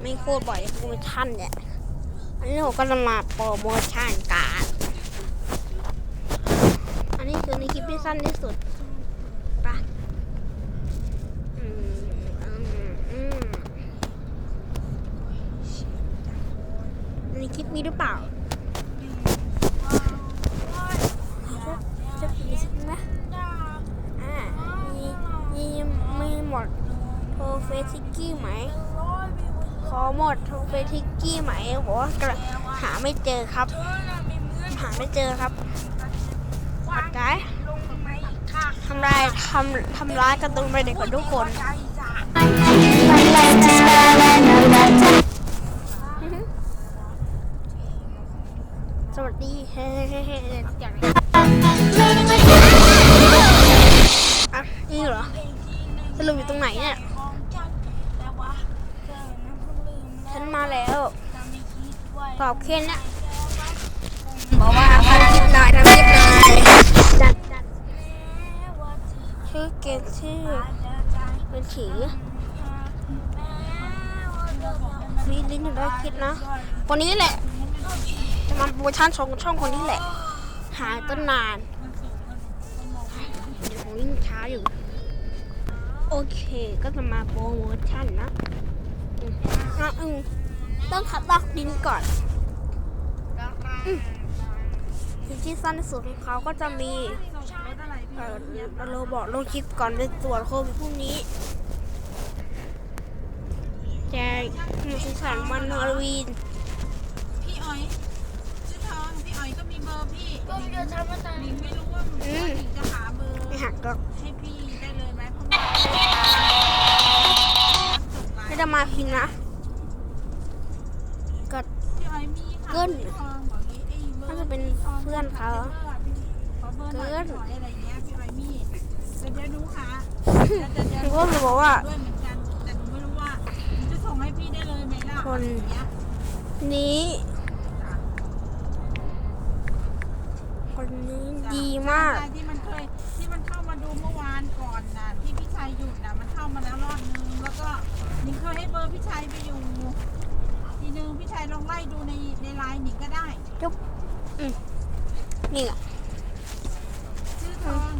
ไม่โคตรบ่อยโปรโมชั่นเนี่ยอันนี้ผมก็จะมาโปรโมชั่นการอันนี้คือในคลิปที่สั้นที่สุดปะในคลิปนี้หรือเปล่าจะจะผีชไหมอ่ามีมีหมดโทรเฟซซิกกี้ไหม หมดโทรเฟซซิกกี้ไหมบอกว่ากระหาไม่เจอครับ หาไม่เจอครับปัดไกทำลายทำทำร้ายการ์ตูนไปเด็กกับทุกคนสวัสดีเฮ้เฮ้เฮ้อย่างไรอะนี่เหรอสรุปอยู่ตรงไหนเนี่ย ฉันมาแล้ว ตอบแค่เนี้ยบอกว่าทำคลิปหน่อยทำคลิปหน่อยจัดจัดชื่อเกมชื่อเป็นฉีมีลิ้นอยู่ด้วยคิดนะคนนี้แหละจะมาโปรโมชั่นช่องช่องคนนี้แหละ หายต้นนานเดี๋ยวผมวิ่งช้าอยู่ โอเค ก็จะมาโปรโมชั่นนะ อืมอะอืมต้องขัดลอกดินก่อนอืมสิ่งที่สั้นที่สุดของเขาก็จะมีเออเราบอกลงคลิปก่อนไปตรวจโควิดพรุ่งนี้แจกหมูสุสานมันฮาโลวีนพี่อ๋อยชื่อทองพี่อ๋อยก็มีเบอร์พี่ก็จะทำมาตามนิงไม่รู้ว่าอืมนิงจะหาเบอร์ไม่หักก็ให้ จบไลไม่ฟ์ได้มาพิมพ์นะก็พี่อ๋อยมีค่ะเกิ้ลพี่ทองบอกงี้ไอ้เบอร์น่าจะเป็นเพื่อนเขาขอเบอร์หน่อยเกิ้ลพี่อ๋อยอะไรเงี้ยพี่อ๋อยมีเดี๋ยวเดี๋ยวดูค่ะเดี๋ยวเดี๋ยวหนูเดี๋ยวก็เลยบอกว่าด้วย เคยให้เบอร์พี่ชัยไปอยู่ทีนึงพี่ชัยลองไล่ดูในในไลน์นิงก็ได้นี่อะชื่อทอง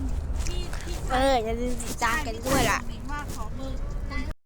พี่พี่เออจะติดตามกันด้วยล่ะนิงว่าขอเบอร์